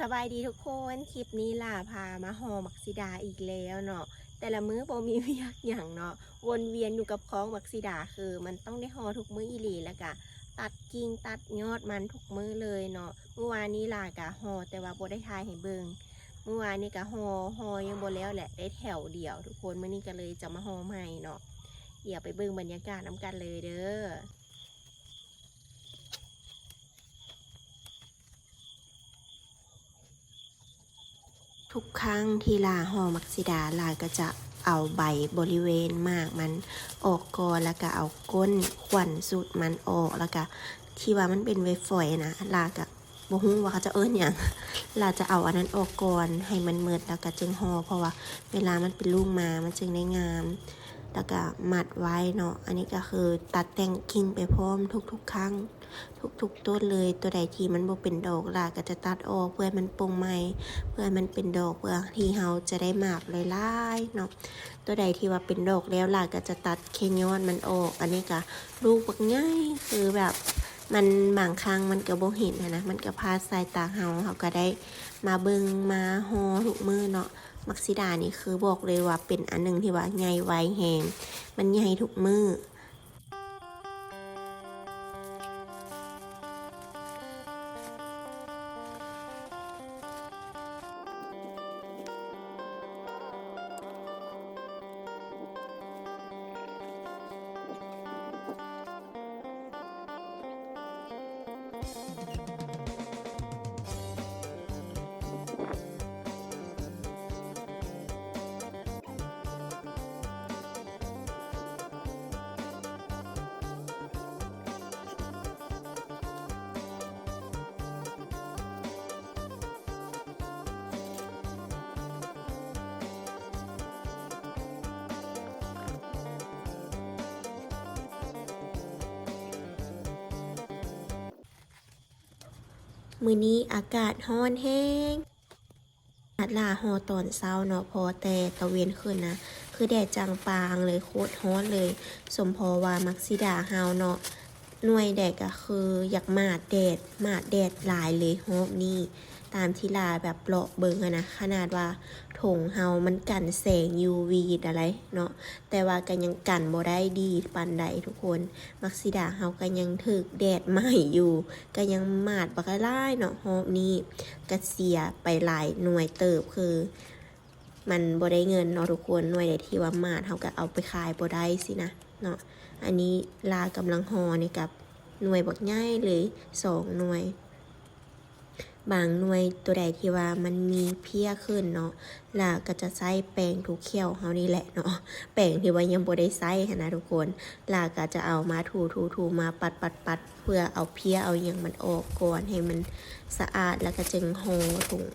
สบายดีทุกคนคลิปนี้ล่ะพามาหอมักซิดาอีกแล้วเนาะแต่ละมื้อบ่มีเวียกอย่างเนาะวนเวียนอยู่กับคล้องมักซิดาคือ มันต้องได้หอทุกมื้ออีหลีแล้วก็ตัดกิ่งตัดยอดมันทุกมื้อเลยเนาะเมื่อวานนี้ล่ะกะหอแต่ว่าบ่ได้ทายให้เบิงเมื่อวานนี้กะหอหอยังบ่แล้วแหละได้แถวเดียว ทุกคนมื้อนี้ก็เลยจะมาหอใหม่เนาะเดี๋ยวไปเบิ่งบรรยากาศน้ำกันเลยเด้อ ทุกครั้งที่ลาหอมักซิดาลาก็จะเอาใบบริเวณมากมันออกก่อนแล้วก็เอาก้นขวัญสุดมันออกแล้วก็ที่ว่ามันเป็นเวฟฝอยนะลากับบ่ฮู้ว่าเขาจะเอิ้นอย่างลาจะเอาอันนั้นออกก่อนให้มันเมิดแล้วก็จึงห่อเพราะว่าเวลามันเป็นลูกมามันจึงได้งาม แล้วก็มัดไว้เนาะ อันนี้ก็คือตัดแต่งกิ่งไปพร้อมทุกๆ ครั้ง ทุกๆ ต้นเลย ตัวใดที่มันบ่เป็นดอกลาก็จะตัดออกเพื่อมันโปร่งใหม่ เพื่อมันเป็นดอกเพื่อที่เราจะได้หมากหลายๆเนาะ ตัวใดที่ว่าเป็นดอกแล้วล่ะก็จะตัดเคยอนมันออก อันนี้ก็ลูกบักง่ายคือแบบมันบางครั้งมันก็บ่เห็นหั้นะ มันก็พาสายตาเฮาเฮาก็ได้มาเบิงมาฮอทุกมือเนาะ มักซิดานี่คือบอกเลยว่าเป็นอันหนึ่งที่ว่าใหญ่ไวแฮงมันใหญ่ทุกมือ มือนี้อากาศฮ้อนแห้งอาดลาฮอตอนเช้าเนาะพอแต่ตะเวนขึ้นนะ คือแดดจางปางเลยโคตรฮ้อนเลย สมพอว่ามักซิดาเฮาเนาะหน่วยแดดก็คืออยากมาดแดดมาดแดดหลายเลยฮอบนี่ ตามที่ลาแบบเลาะเบิงอะนะขนาดว่าถงเฮามันกันแสง UV อะไรเนาะแต่ว่าก็ยังกันบ่ได้ดีปานใดทุกคน มักซิดาเฮาก็ยังถึกแดดไหม้อยู่ก็ยังมาดบักหลายเนาะฮอบนี้ก็เสียไปหลายหน่วยเติบคือมันบ่ได้เงินเนาะทุกคนหน่วยใดที่ว่ามาดเฮาก็เอาไปขายบ่ได้สินะเนาะอันนี้ลากำลังหอนี่กับหน่วยบักง่ายเลยสองหน่วย บางหน่วยตัวใดที่ว่ามันมีเพี้ยขึ้นเนาะลาก็จะใช้แปรงถูเขี้ยวเฮานี่แหละเนาะแปรงที่ว่ายังบ่ได้ใช้หั้นะทุกคนลาก็จะเอามาถูถูถูมาปัดปัดปัดเพื่อเอาเพี้ยเอาอย่างมันออกก่อนให้มันสะอาดแล้วก็จึงห่อถุง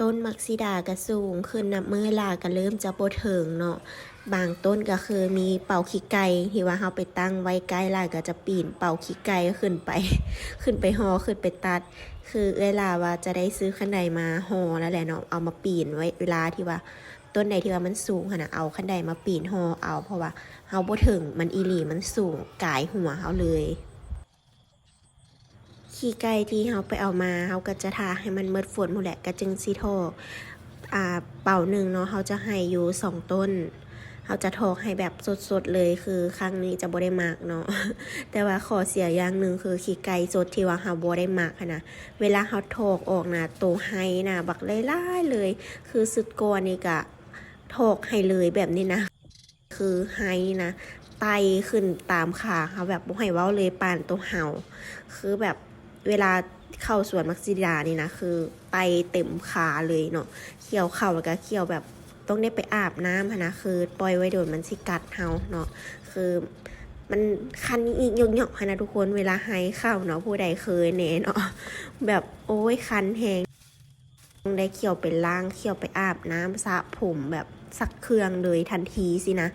ต้นมักซิดาก็สูงขึ้นนับมือลาก็เริ่มจะโบเถิงเนาะบางต้นก็คือมีเป่าขี้ไก่ที่ว่าเราไปตั้งไว้ใกล้ลาก็จะปีนเป่าขี้ไก่ขึ้นไป ขึ้นไปหอขึ้นไปตัด คือเวลาว่าจะได้ซื้อขันใดมาหอแล้วแหละเนาะเอามาปีนไว้เวลาที่ว่าต้นใดที่ว่ามันสูงขนาดเอาขันใดมาปีนหอเอา เพราะว่าเฮาบ่ถึงมันอีหลีมันสูงกายหัวเฮาเลย ขี้ไก่ที่เราไปเอามาเราก็จะทาให้มันเมิดฝนหมดแหละก็จึงสิโทออ่าเป่าหนึ่งเนาะเขาจะให้อยู่สองต้นเขาจะทอกให้แบบสดๆเลยคือครั้งนี้จะบ่ได้มากเนาะแต่ว่าขอเสียอย่างหนึ่งคือขี้ไก่สดที่ว่าเฮาบ่ได้มากนะเวลาเขาทอกออกนะโตวไห้นะบักไล่ๆเลย คือสุดกอนี่ก็ทอกให้เลยแบบนี้นะ คือไฮนะไตขึ้นตามขาเขาแบบบ่ให้เว้าเลยปานตัวเห่า คือแบบ เวลาเข้าสวนมักซิดานี่นะคือไตเต็มขาเลยเนาะเขี่ยวเข่าแล้วก็เขี่ยวแบบต้องได้ไปอาบน้ำนะคือปล่อยไว้โดนมันสิกัดเฮาเนาะคือมันคันอีกยกหยอกๆนะทุกคนเวลาไฮเข้าเนาะผู้ใดเคยเนเนาะแบบโอ้ยคันแหงได้เขี่ยวเป็นล่างเขี่ยวไปอาบน้ำสระผมแบบสักเครื่องเลยทันทีสินะ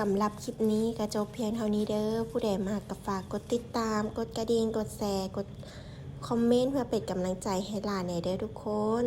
สำหรับคลิปนี้ก็จบเพียงเท่านี้เด้อผู้ใดมากก็ฝากกดติดตาม กดกระดิ่งกดแชร์กดคอมเมนต์เพื่อเป็นกำลังใจให้ลาในเด้อทุกคน